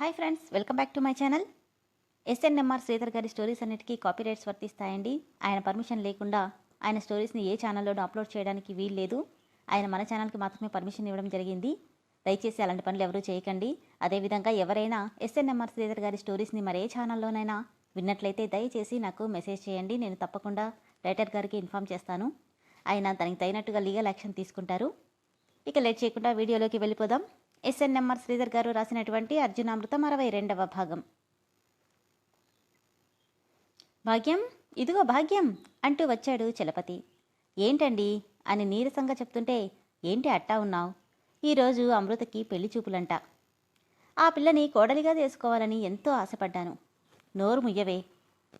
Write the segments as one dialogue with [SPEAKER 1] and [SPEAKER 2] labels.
[SPEAKER 1] Hi friends welcome back to my channel. SNMR Sridhar గారి stories అన్నిటికీ copy rights వర్తిస్తాయండి. ఆయన permission లేకుండా ఆయన స్టోరీస్ని ఏ ఛానల్లోనూ అప్లోడ్ చేయడానికి వీలు లేదు. ఆయన మన ఛానల్కి మాత్రమే పర్మిషన్ ఇవ్వడం జరిగింది. దయచేసి అలాంటి పనులు ఎవరూ చేయకండి. అదేవిధంగా ఎవరైనా ఎస్ఎన్ఎంఆర్ శ్రీధర్ గారి స్టోరీస్ని మరే ఛానల్లోనైనా విన్నట్లయితే దయచేసి నాకు మెసేజ్ చేయండి. నేను తప్పకుండా రైటర్ గారికి ఇన్ఫామ్ చేస్తాను. ఆయన దానికి తగినట్టుగా లీగల్ యాక్షన్ తీసుకుంటారు. ఇక లేట్ చేయకుండా వీడియోలోకి వెళ్ళిపోదాం. ఎస్ఎన్ఎంఆర్ శ్రీధర్ గారు రాసినటువంటి అర్జునామృతం అరవై రెండవ భాగం. భాగ్యం? ఇదిగో భాగ్యం! అంటూ వచ్చాడు చలపతి. ఏంటండి? అని నీరసంగా చెప్తుంటే ఏంటి అట్టా ఉన్నావు? ఈరోజు అమృతకి పెళ్ళి చూపులంట. ఆ పిల్లని కోడలిగా చేసుకోవాలని ఎంతో ఆశపడ్డాను. నోరు ముయ్యవే.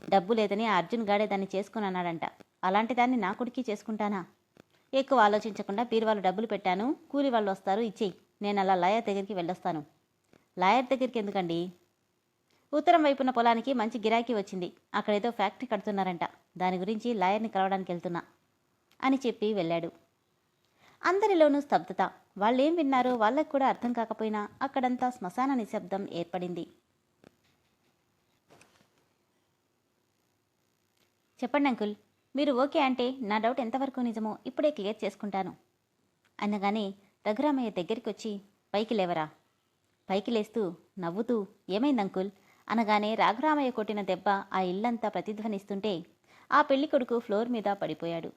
[SPEAKER 1] డబ్బు లేదని అర్జున్ గాడే దాన్ని చేసుకుని అన్నాడంట అలాంటి దాన్ని నా కొడుకి చేసుకుంటానా? ఎక్కువ ఆలోచించకుండా బీరువాళ్ళు డబ్బులు పెట్టాను. కూలి వాళ్ళు వస్తారు ఇచ్చేయి. నేను అలా లాయర్ దగ్గరికి వెళ్ళొస్తాను. లాయర్ దగ్గరికి ఎందుకండి? ఉత్తరం వైపున్న పొలానికి మంచి గిరాకీ వచ్చింది. అక్కడేదో ఫ్యాక్టరీ కడుతున్నారంట. దాని గురించి లాయర్ని కలవడానికి వెళ్తున్నా అని చెప్పి వెళ్ళాడు. అందరిలోనూ స్తబ్దత. వాళ్ళేం విన్నారో వాళ్ళకు కూడా అర్థం కాకపోయినా అక్కడంతా శ్మశాన నిశ్శబ్దం ఏర్పడింది. చెప్పండి అంకుల్ మీరు ఓకే అంటే నా డౌట్ ఎంతవరకు నిజమో ఇప్పుడే క్లియర్ చేసుకుంటాను. అనగానే రఘురామయ్య దగ్గరికి వచ్చి పైకి లేవరా? పైకి లేస్తూ నవ్వుతూ ఏమైంది అంకుల్? అనగానే రాఘురామయ్య కొట్టిన దెబ్బ ఆ ఇల్లంతా ప్రతిధ్వనిస్తుంటే ఆ పెళ్ళి కొడుకు ఫ్లోర్ మీద పడిపోయాడు.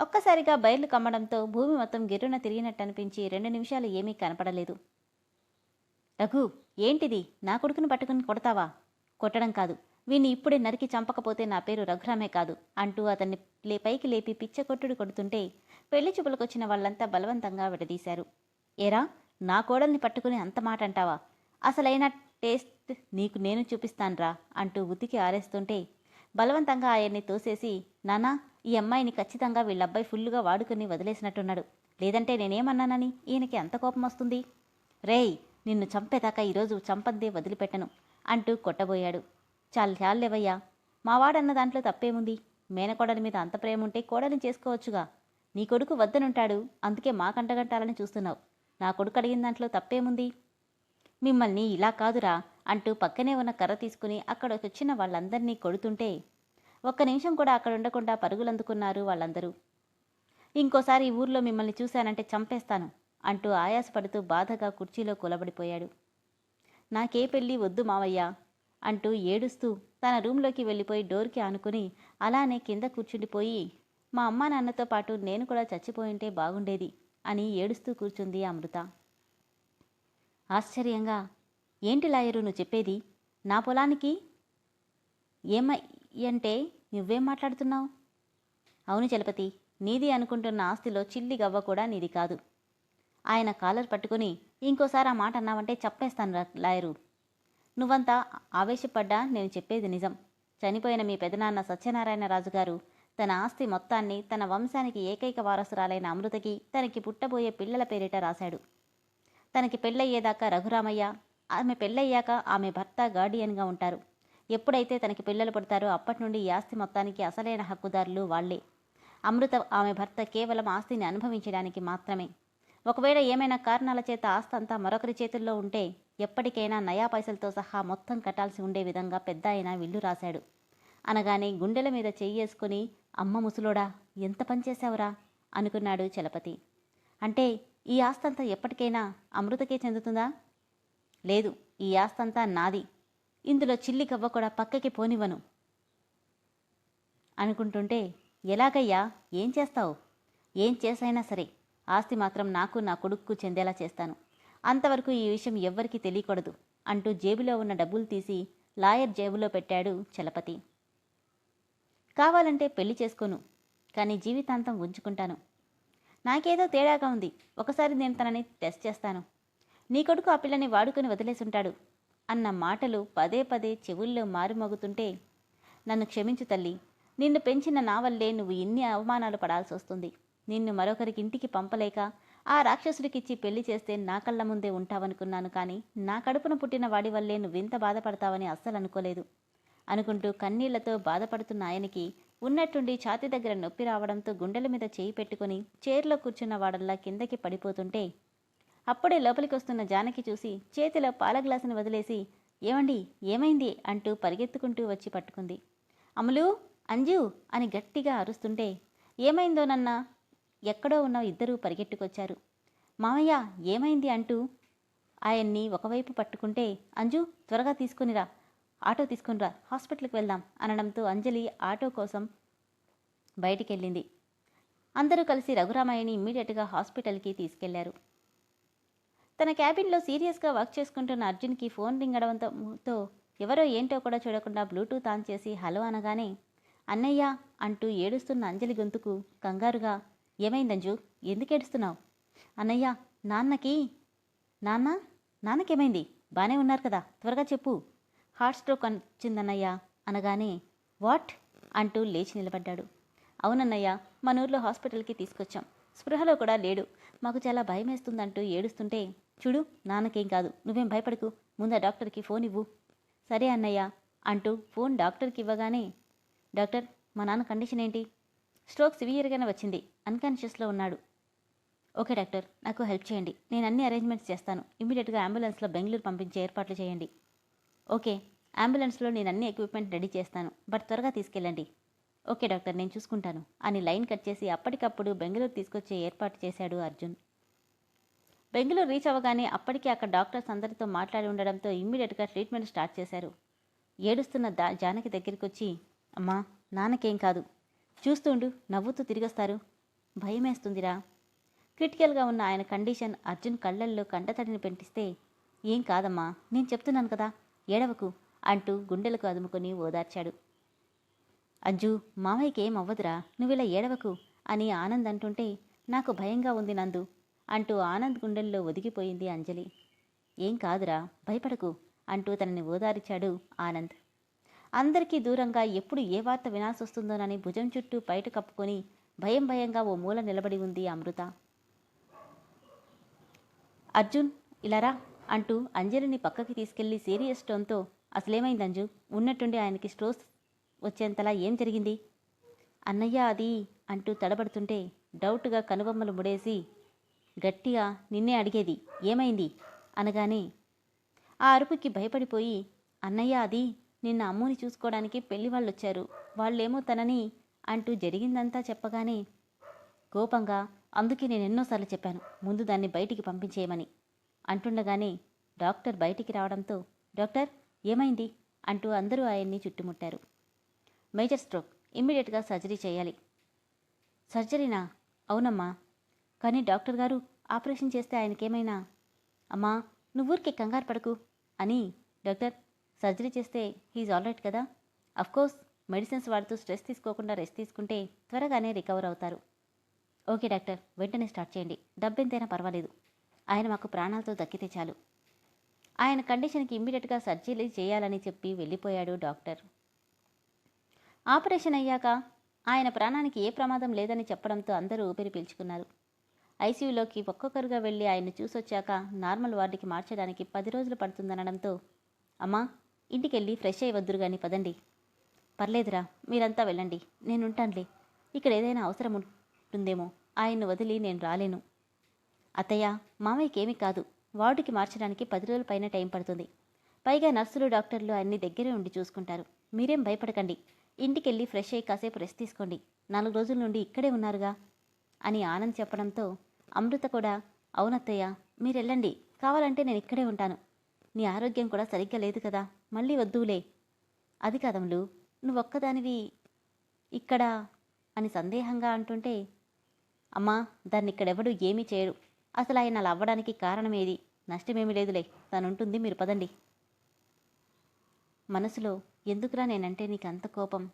[SPEAKER 1] ఒక్కసారిగా బయర్లు కమ్మడంతో భూమి మొత్తం గిర్రున తిరిగినట్టు అనిపించి రెండు నిమిషాలు ఏమీ కనపడలేదు. రఘు ఏంటిది? నా కొడుకును పట్టుకుని కొడతావా? కొట్టడం కాదు. వీణ్ణి ఇప్పుడే నరికి చంపకపోతే నా పేరు రఘురామే కాదు అంటూ అతన్ని లే పైకి లేపి పిచ్చకొట్టుడు కొడుతుంటే పెళ్ళి చూపులకొచ్చిన వాళ్ళంతా బలవంతంగా విడదీశారు. ఏరా నా కోడల్ని పట్టుకుని అంత మాట అంటావా అసలైన టేస్ట్ నీకు నేను చూపిస్తాన్రా అంటూ ఉతికి ఆరేస్తుంటే బలవంతంగా ఆయన్ని తోసేసి నానా ఈ అమ్మాయిని ఖచ్చితంగా వీళ్ళబ్బాయి ఫుల్లుగా వాడుకుని వదిలేసినట్టున్నాడు. లేదంటే నేనేమన్నానని ఈయనకి ఎంత కోపం వస్తుంది? రేయ్ నిన్ను చంపేదాకా ఈరోజు చంపందే వదిలిపెట్టను అంటూ కొట్టబోయాడు. చాలు చాలేవయ్యా మావాడన్న దాంట్లో తప్పేముంది? మేనకోడలి మీద అంత ప్రేమ ఉంటే కోడలిని చేసుకోవచ్చుగా. నీ కొడుకు వద్దనుంటాడు. అందుకే మా కంటగంటాలని చూస్తున్నావు. నా కొడుకు అడిగిన దాంట్లో తప్పేముంది? మిమ్మల్ని ఇలా కాదురా అంటూ పక్కనే ఉన్న కర్ర తీసుకుని అక్కడ వచ్చిన వాళ్ళందరినీ కొడుతుంటే ఒక్క నిమిషం కూడా అక్కడ ఉండకుండా పరుగులందుకున్నారు వాళ్ళందరూ. ఇంకోసారి ఈ ఊర్లో మిమ్మల్ని చూశానంటే చంపేస్తాను అంటూ ఆయాసపడుతూ బాధగా కుర్చీలో కూలబడిపోయాడు. నాకే పెళ్ళి వద్దు మావయ్య అంటూ ఏడుస్తూ తన రూంలోకి వెళ్ళిపోయి డోర్కి ఆనుకుని అలానే కింద కూర్చుండిపోయి మా అమ్మా నాన్నతో పాటు నేను కూడా చచ్చిపోయింటే బాగుండేది అని ఏడుస్తూ కూర్చుంది అమృత. ఆశ్చర్యంగా ఏంటి లాయరు నువ్వు చెప్పేది? నా పొలానికి? ఏమై అంటే నువ్వేం మాట్లాడుతున్నావు? అవును చలపతి నీది అనుకుంటున్న ఆస్తిలో చిల్లి గవ్వ కూడా నీది కాదు. ఆయన కాలర్ పట్టుకుని ఇంకోసారి ఆ మాట అన్నావంటే చెప్పేస్తాను లాయరు. నువ్వంతా ఆవేశపడ్డా నేను చెప్పేది నిజం. చనిపోయిన మీ పెదనాన్న సత్యనారాయణ రాజు గారు తన ఆస్తి మొత్తాన్ని తన వంశానికి ఏకైక వారసురాలైన అమృతకి తనకి పుట్టబోయే పిల్లల పేరిట రాశాడు. తనకి పెళ్ళయ్యేదాకా రఘురామయ్య ఆమె పెళ్ళయ్యాక ఆమె భర్త గార్డియన్గా ఉంటారు. ఎప్పుడైతే తనకి పిల్లలు పుడతారో అప్పటి నుండి ఈ ఆస్తి మొత్తానికి అసలైన హక్కుదారులు వాళ్ళే అమృత ఆమె భర్త కేవలం ఆస్తిని అనుభవించడానికి మాత్రమే. ఒకవేళ ఏమైనా కారణాల చేత ఆస్తి అంతా మరొకరి చేతుల్లో ఉంటే ఎప్పటికైనా నయా పైసలతో సహా మొత్తం కట్టాల్సి ఉండే విధంగా పెద్ద ఆయన విల్లు రాశాడు. అనగానే గుండెల మీద చెయ్యేసుకుని అమ్మ ముసలోడా ఎంత పనిచేశావురా అనుకున్నాడు చలపతి. అంటే ఈ ఆస్తంతా ఎప్పటికైనా అమృతకే చెందుతుందా? లేదు ఈ ఆస్తంతా నాది. ఇందులో చిల్లి కవ్వ కూడా పక్కకి పోనివ్వను. అనుకుంటుంటే ఎలాగయ్యా ఏం చేస్తావు? ఏం చేసైనా సరే ఆస్తి మాత్రం నాకు నా కొడుక్కు చెందేలా చేస్తాను. అంతవరకు ఈ విషయం ఎవ్వరికీ తెలియకూడదు అంటూ జేబులో ఉన్న డబ్బులు తీసి లాయర్ జేబులో పెట్టాడు చలపతి. కావాలంటే పెళ్ళి చేసుకోను కానీ జీవితాంతం ఉంచుకుంటాను. నాకేదో తేడాగా ఉంది. ఒకసారి నేను తనని టెస్ట్ చేస్తాను. నీ కొడుకు ఆ పిల్లని వాడుకొని వదిలేసుంటాడు అన్న మాటలు పదే పదే చెవుల్లో మారుమోగుతుంటే నన్ను క్షమించు తల్లి. నిన్ను పెంచిన నా వల్లే నువ్వు ఇన్ని అవమానాలు పడాల్సి వస్తుంది. నిన్ను మరొకరికి ఇంటికి పంపలేక ఆ రాక్షసుడికిచ్చి పెళ్ళి చేస్తే నా కళ్ళ ముందే ఉంటావనుకున్నాను కానీ నా కడుపున పుట్టిన వాడి వల్లే నువ్వింత బాధపడతావని అస్సలు అనుకోలేదు అనుకుంటూ కన్నీళ్ళతో బాధపడుతున్న ఆయనకి ఉన్నట్టుండి ఛాతీ దగ్గర నొప్పి రావడంతో గుండెల మీద చేయి పెట్టుకుని చైర్లో కూర్చున్న వాడల్లా కిందకి పడిపోతుంటే అప్పుడే లోపలికి వస్తున్న జానకి చూసి చేతిలో పాల గ్లాసును వదిలేసి ఏమండి ఏమైంది? అంటూ పరిగెత్తుకుంటూ వచ్చి పట్టుకుంది. అమలు అంజు అని గట్టిగా అరుస్తుంటే ఏమైందోనన్నా ఎక్కడో ఉన్న ఇద్దరూ పరిగెట్టుకొచ్చారు. మామయ్య ఏమైంది? అంటూ ఆయన్ని ఒకవైపు పట్టుకుంటే అంజు త్వరగా తీసుకునిరా ఆటో తీసుకునిరా హాస్పిటల్కి వెళ్దాం అనడంతో అంజలి ఆటో కోసం బయటికెళ్ళింది. అందరూ కలిసి రఘురామయ్యని ఇమ్మీడియట్గా హాస్పిటల్కి తీసుకెళ్ళారు. తన క్యాబిన్లో సీరియస్గా వర్క్ చేసుకుంటున్న అర్జున్కి ఫోన్ రింగడంతో ఎవరో ఏంటో కూడా చూడకుండా బ్లూటూత్ ఆన్ చేసి హలో అనగానే అన్నయ్య అంటూ ఏడుస్తున్న అంజలి గొంతుకు కంగారుగా ఏమైందంజు ఎందుకు ఏడుస్తున్నావు? అన్నయ్య నాన్నకి నాన్న నాన్నకేమైంది? బాగానే ఉన్నారు కదా త్వరగా చెప్పు. హార్ట్ స్ట్రోక్ వచ్చిందన్నయ్య అనగానే వాట్? అంటూ లేచి నిలబడ్డాడు. అవునన్నయ్య మన ఊర్లో హాస్పిటల్కి తీసుకొచ్చాం. స్పృహలో కూడా లేడు. మాకు చాలా భయం వేస్తుందంటూ ఏడుస్తుంటే చూడు నాన్నకేం కాదు. నువ్వేం భయపడకు. ముందు ఆ డాక్టర్కి ఫోన్ ఇవ్వు. సరే అన్నయ్య అంటూ ఫోన్ డాక్టర్కి ఇవ్వగానే డాక్టర్ మా నాన్న కండిషన్ ఏంటి? స్ట్రోక్ సివియర్గానే వచ్చింది. అన్కాన్షియస్లో ఉన్నాడు. ఓకే డాక్టర్ నాకు హెల్ప్ చేయండి. నేను అన్ని అరేంజ్మెంట్స్ చేస్తాను. ఇమీడియట్గా అంబులెన్స్లో బెంగళూరు పంపించే ఏర్పాట్లు చేయండి. ఓకే అంబులెన్స్లో నేను అన్ని ఎక్విప్మెంట్ రెడీ చేస్తాను. బట్ త్వరగా తీసుకెళ్ళండి. ఓకే డాక్టర్ నేను చూసుకుంటాను. అని లైన్ కట్ చేసి అప్పటికప్పుడు బెంగళూరు తీసుకొచ్చే ఏర్పాటు చేశాడు అర్జున్. బెంగళూరు రీచ్ అవ్వగానే అప్పటికే అక్కడ డాక్టర్స్ అందరితో మాట్లాడి ఉండడంతో ఇమ్మీడియట్గా ట్రీట్మెంట్ స్టార్ట్ చేశారు. ఏడుస్తున్న దా జానకి దగ్గరికి వచ్చి అమ్మా నాన్నకేం కాదు. చూస్తుండు నవ్వుతూ తిరిగొస్తారు. భయమేస్తుందిరా. క్రిటికల్గా ఉన్న ఆయన కండిషన్ అర్జున్ కళ్ళల్లో కంటతడిని పెంటిస్తే ఏం కాదమ్మా నేను చెప్తున్నాను కదా. ఏడవకు అంటూ గుండెలకు అదుముకొని ఓదార్చాడు. అజ్జు మామయ్యకేం ఏం అవ్వదురా నువ్విలా ఏడవకు అని ఆనంద్ అంటుంటే నాకు భయంగా ఉంది నందు అంటూ ఆనంద్ గుండెల్లో ఒదిగిపోయింది అంజలి. ఏం కాదురా భయపడకు అంటూ తనని ఓదార్చాడు ఆనంద్. అందరికీ దూరంగా ఎప్పుడు ఏ వార్త వినాల్సొస్తుందోనని భుజం చుట్టూ బయట కప్పుకొని భయం భయంగా ఓ మూల నిలబడి ఉంది అమృత. అర్జున్ ఇలారా అంటూ అంజలిని పక్కకి తీసుకెళ్ళి సీరియస్ టోన్తో అసలేమైంది అంజు? ఉన్నట్టుండి ఆయనకి స్ట్రోస్ వచ్చేంతలా ఏం జరిగింది? అన్నయ్య అది అంటూ తడబడుతుంటే డౌట్గా కనుబొమ్మలు ముడేసి గట్టిగా నిన్నే అడిగేది ఏమైంది? అనగానే ఆ అరుపుకి భయపడిపోయి అన్నయ్య అది నిన్న అమ్ముని చూసుకోవడానికి పెళ్ళి వాళ్ళు వచ్చారు వాళ్ళేమో తనని అంటూ జరిగిందంతా చెప్పగానే కోపంగా అందుకే నేను ఎన్నోసార్లు చెప్పాను ముందు దాన్ని బయటికి పంపించేయమని. అంటుండగానే డాక్టర్ బయటికి రావడంతో డాక్టర్ ఏమైంది? అంటూ అందరూ ఆయన్ని చుట్టుముట్టారు. మేజర్ స్ట్రోక్ ఇమ్మీడియట్గా సర్జరీ చేయాలి. సర్జరీనా? అవునమ్మా. కానీ డాక్టర్ గారు ఆపరేషన్ చేస్తే ఆయనకేమైనా? అమ్మా నువ్వూరికే కంగారు పడకు అని డాక్టర్ సర్జరీ చేస్తే హీజ్ ఆల్రైట్ కదా? అఫ్కోర్స్ మెడిసిన్స్ వాడుతూ స్ట్రెస్ తీసుకోకుండా రెస్ట్ తీసుకుంటే త్వరగానే రికవర్ అవుతారు. ఓకే డాక్టర్ వెంటనే స్టార్ట్ చేయండి. డబ్బెంతైనా పర్వాలేదు. ఆయన మాకు ప్రాణాలతో దక్కితే చాలు. ఆయన కండిషన్కి ఇమ్మీడియట్గా సర్జరీ చేయాలని చెప్పి వెళ్ళిపోయాడు డాక్టర్. ఆపరేషన్ అయ్యాక ఆయన ప్రాణానికి ఏ ప్రమాదం లేదని చెప్పడంతో అందరూ ఊపిరి పీల్చుకున్నారు. ఐసీయూలోకి ఒక్కొక్కరుగా వెళ్ళి ఆయన్ని చూసొచ్చాక నార్మల్ వార్డుకి మార్చడానికి పది రోజులు పడుతుందనడంతో అమ్మా ఇంటికెళ్ళి ఫ్రెష్ అయ్యి వద్దురు పదండి. పర్లేదురా మీరంతా వెళ్ళండి. నేనుంటానులే. ఇక్కడ ఏదైనా అవసరం ఉంటుందేమో. ఆయన్ను వదిలి నేను రాలేను. అత్తయ్య మామయ్యకేమీ కాదు. వార్డుకి మార్చడానికి పది రోజుల పైన టైం పడుతుంది. పైగా నర్సులు డాక్టర్లు అన్ని దగ్గరే ఉండి చూసుకుంటారు. మీరేం భయపడకండి. ఇంటికెళ్ళి ఫ్రెష్ అయ్యి కాసేపు రెస్ట్ తీసుకోండి. నాలుగు రోజుల నుండి ఇక్కడే ఉన్నారుగా? అని ఆనంద్ చెప్పడంతో అమృత కూడా అవునత్తయ్య మీరెళ్ళండి. కావాలంటే నేను ఇక్కడే ఉంటాను. నీ ఆరోగ్యం కూడా సరిగ్గా లేదు కదా. మళ్ళీ వద్దులే అది కాదమ్లు నువ్వొక్కదానివి ఇక్కడ అని సందేహంగా అంటుంటే అమ్మా దాన్ని ఇక్కడెవడు ఏమీ చేయడు. అసలు ఆయన అలా అవ్వడానికి కారణమేది? నష్టమేమీ లేదులే. తనుంటుంది. మీరు పదండి. మనసులో ఎందుకురా నేనంటే నీకు అంత కోపం?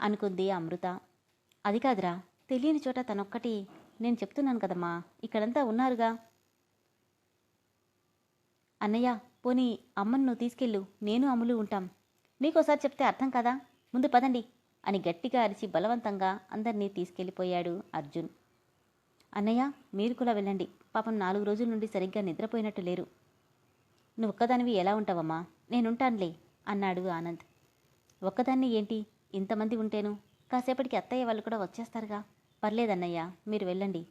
[SPEAKER 1] అనుకుంది అమృత. అది కాదురా. తెలియని చోట తనొక్కటి నేను చెప్తున్నాను కదమ్మా. ఇక్కడంతా ఉన్నారుగా? అన్నయ్య పోనీ అమ్మను నువ్వు తీసుకెళ్ళు. నేను అమ్ములు ఉంటాం. నీకోసారి చెప్తే అర్థం కదా? ముందు పదండి. అని గట్టిగా అరిచి బలవంతంగా అందరినీ తీసుకెళ్ళిపోయాడు అర్జున్. అన్నయ్య మీరు కూడా వెళ్ళండి. పాపం నాలుగు రోజుల నుండి సరిగ్గా నిద్రపోయినట్టు లేరు. నువ్వు ఒక్కదానివి ఎలా ఉంటావమ్మా? నేనుంటానులే అన్నాడు ఆనంద్. ఒక్కదాన్ని ఏంటి? ఇంతమంది ఉంటేను? కాసేపటికి అత్తయ్య వాళ్ళు కూడా వచ్చేస్తారుగా. పర్లేదన్నయ్య మీరు వెళ్ళండి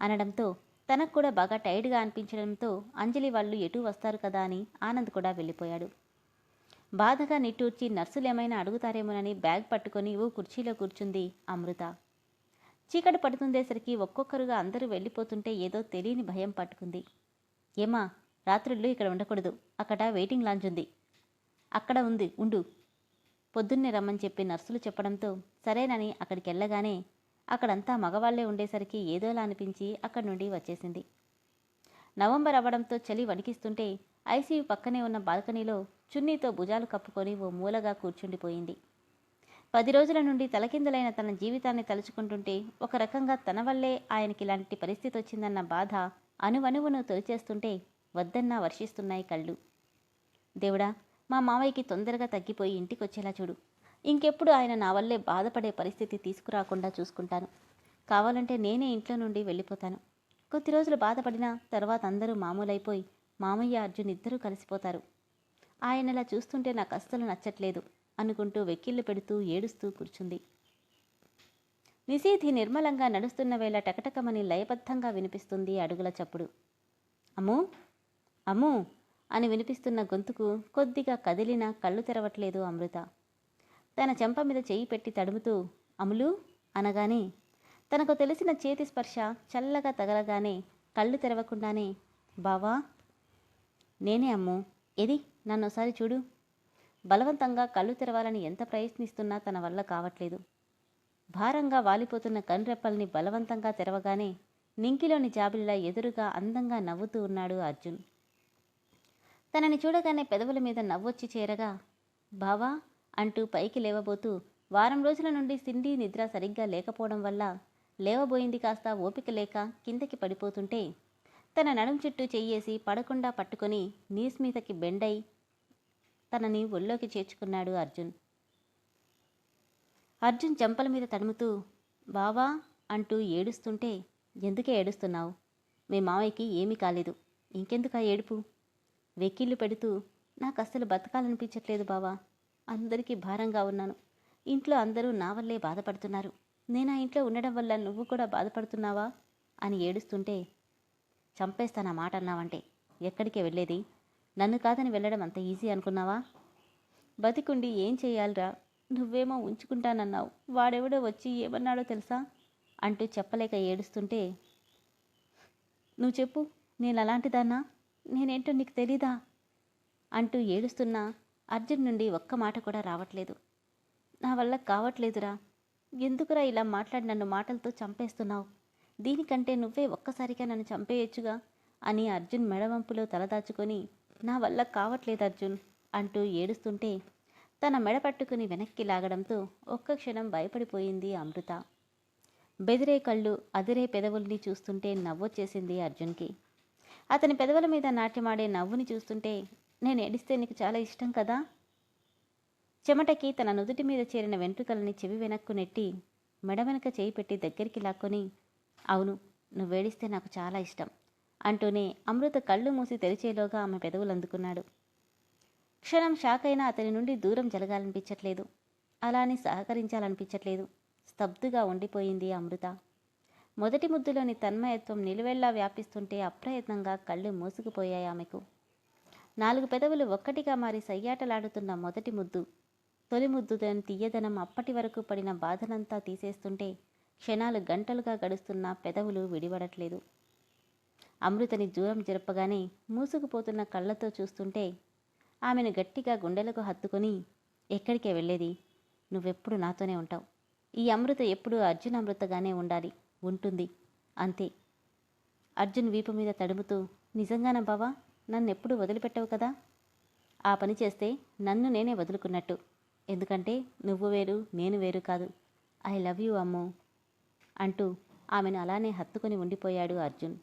[SPEAKER 1] అనడంతో తనకు కూడా బాగా టైర్డ్గా అనిపించడంతో అంజలి వాళ్ళు ఎటు వస్తారు కదా అని ఆనంద్ కూడా వెళ్ళిపోయాడు. బాధగా నిట్టూర్చి నర్సులేమైనా అడుగుతారేమోనని బ్యాగ్ పట్టుకొని ఓ కుర్చీలో కూర్చుంది అమృత. చీకటి పడుతుందేసరికి ఒక్కొక్కరుగా అందరూ వెళ్ళిపోతుంటే ఏదో తెలియని భయం పట్టుకుంది. ఏమా రాత్రుళ్ళు ఇక్కడ ఉండకూడదు. అక్కడ వెయిటింగ్ లాంజ్ ఉంది. అక్కడ ఉంది ఉండు. పొద్దున్నే రమ్మని చెప్పి నర్సులు చెప్పడంతో సరేనని అక్కడికి వెళ్ళగానే అక్కడంతా మగవాళ్ళే ఉండేసరికి ఏదోలా అనిపించి అక్కడి నుండి వచ్చేసింది. నవంబర్ అవ్వడంతో చలి వణికిస్తుంటే ఐసీయూ పక్కనే ఉన్న బాల్కనీలో చున్నీతో భుజాలు కప్పుకొని ఓ మూలగా కూర్చుండిపోయింది. పది రోజుల నుండి తలకిందులైన తన జీవితాన్ని తలుచుకుంటుంటే ఒక రకంగా తన వల్లే ఆయనకి ఇలాంటి పరిస్థితి వచ్చిందన్న బాధ అనువనువును తొలిచేస్తుంటే వద్దన్నా వర్షిస్తున్నాయి కళ్ళు. దేవుడా మా మావయ్యకి తొందరగా తగ్గిపోయి ఇంటికొచ్చేలా చూడు. ఇంకెప్పుడు ఆయన నా వల్లే బాధపడే పరిస్థితి తీసుకురాకుండా చూసుకుంటాను. కావాలంటే నేనే ఇంట్లో నుండి వెళ్ళిపోతాను. కొద్ది రోజులు బాధపడినా తర్వాత అందరూ మామూలైపోయి మామయ్య అర్జున్ ఇద్దరూ కలిసిపోతారు. ఆయనలా చూస్తుంటే నాకు అస్సలు నచ్చట్లేదు. అనుకుంటూ వెక్కిళ్ళు పెడుతూ ఏడుస్తూ కూర్చుంది. నిశీధి నిర్మలంగా నడుస్తున్న వేళ టకటకమని లయబద్ధంగా వినిపిస్తుంది అడుగుల చప్పుడు. అమ్మూ! అమ్మూ! అని వినిపిస్తున్న గొంతుకు కొద్దిగా కదిలినా కళ్ళు తెరవట్లేదు అమృత. తన చెంప మీద చెయ్యి పెట్టి తడుముతూ అములు అనగానే తనకు తెలిసిన చేతి స్పర్శ చల్లగా తగలగానే కళ్ళు తెరవకుండానే బావా! నేనే అమ్ము! ఏది? నన్నోసారి చూడు. బలవంతంగా కళ్ళు తెరవాలని ఎంత ప్రయత్నిస్తున్నా తన వల్ల కావట్లేదు. భారంగా వాలిపోతున్న కన్రెప్పల్ని బలవంతంగా తెరవగానే నింకిలోని జాబిల్లా ఎదురుగా అందంగా నవ్వుతూ ఉన్నాడు అర్జున్. తనని చూడగానే పెదవుల మీద నవ్వొచ్చి చేరగా బావా అంటూ పైకి లేవబోతూ వారం రోజుల నుండి సిండి నిద్ర సరిగ్గా లేకపోవడం వల్ల లేవబోయింది కాస్త ఓపిక లేక కిందకి పడిపోతుంటే తన నడుం చుట్టూ చెయ్యేసి పడకుండా పట్టుకొని నీస్ మీదకి బెండై తనని ఒళ్ళోకి చేర్చుకున్నాడు అర్జున్. అర్జున్ చెంపల మీద తడుముతూ బావా అంటూ ఏడుస్తుంటే ఎందుకే ఏడుస్తున్నావు? మీ మావయ్యకి ఏమీ కాలేదు. ఇంకెందుకా ఏడుపు? వెక్కిళ్ళు పెడుతూ నాకు అస్సలు బతకాలనిపించట్లేదు బావా. అందరికీ భారంగా ఉన్నాను. ఇంట్లో అందరూ నా వల్లే బాధపడుతున్నారు. నేను ఆ ఇంట్లో ఉండడం వల్ల నువ్వు కూడా బాధపడుతున్నావా? అని ఏడుస్తుంటే చంపేస్తానా మాట అన్నావంటే ఎక్కడికే వెళ్ళేది? నన్ను కాదని వెళ్ళడం అంత ఈజీ అనుకున్నావా? బతికుండి ఏం చేయాలిరా? నువ్వేమో ఉంచుకుంటానన్నావు. వాడెవడో వచ్చి ఏమన్నాడో తెలుసా? అంటూ చెప్పలేక ఏడుస్తుంటే నువ్వు చెప్పు నేను అలాంటిదాన్నా? నేనేంటో నీకు తెలీదా? అంటూ ఏడుస్తున్నా అర్జున్ నుండి ఒక్క మాట కూడా రావట్లేదు. నా వల్ల కావట్లేదురా. ఎందుకురా ఇలా మాట్లాడి నన్ను మాటలతో చంపేస్తున్నావు? దీనికంటే నువ్వే ఒక్కసారిగా నన్ను చంపేయొచ్చుగా? అని అర్జున్ మెడవంపులో తలదాచుకొని నా వల్ల కావట్లేదు అర్జున్ అంటూ ఏడుస్తుంటే తన మెడ పట్టుకుని వెనక్కి లాగడంతో ఒక్క క్షణం భయపడిపోయింది అమృత. బెదిరే కళ్ళు అదిరే పెదవుల్ని చూస్తుంటే నవ్వొచ్చేసింది అర్జున్కి. అతని పెదవుల మీద నాట్యమాడే నవ్వుని చూస్తుంటే నేను ఏడిస్తే నీకు చాలా ఇష్టం కదా? చెమటకి తన నుదుటి మీద చేరిన వెంట్రుకలని చెవి వెనక్కు నెట్టి మెడ వెనక చేయి పెట్టి దగ్గరికి లాక్కొని అవును నువ్వేడిస్తే నాకు చాలా ఇష్టం. అంటూనే అమృత కళ్ళు మూసి తెరిచేలోగా ఆమె పెదవులు అందుకున్నాడు. క్షణం షాక్ అయినా అతని నుండి దూరం జరగాలనిపించట్లేదు. అలాని సహకరించాలనిపించట్లేదు. స్తబ్దుగా ఉండిపోయింది అమృత. మొదటి ముద్దులోని తన్మయత్వం నిలువెల్లా వ్యాపిస్తుంటే అప్రయత్నంగా కళ్ళు మూసుకుపోయాయి ఆమెకు. నాలుగు పెదవులు ఒక్కటిగా మారి సయ్యాటలాడుతున్న మొదటి ముద్దు. తొలి ముద్దుదని తీయదనం అప్పటి వరకు పడిన బాధనంతా తీసేస్తుంటే క్షణాలు గంటలుగా గడుస్తున్న పెదవులు విడివడట్లేదు అమృతని దూరం జరపగానే మూసుకుపోతున్న కళ్ళతో చూస్తుంటే ఆమెను గట్టిగా గుండెలకు హత్తుకొని ఎక్కడికే వెళ్ళేది? నువ్వెప్పుడు నాతోనే ఉంటావు. ఈ అమృత ఎప్పుడూ అర్జున్ అమృతగానే ఉండాలి ఉంటుంది అంతే అర్జున్ వీపు మీద తడుముతూ నిజంగానా బావా? నన్నెప్పుడు వదిలిపెట్టవు కదా? ఆ పని చేస్తే నన్ను నేనే వదులుకున్నట్టు. ఎందుకంటే నువ్వు వేరు నేను వేరు కాదు. ఐ లవ్ యూ అమ్మో అంటూ ఆమెను అలానే హత్తుకొని ఉండిపోయాడు అర్జున్.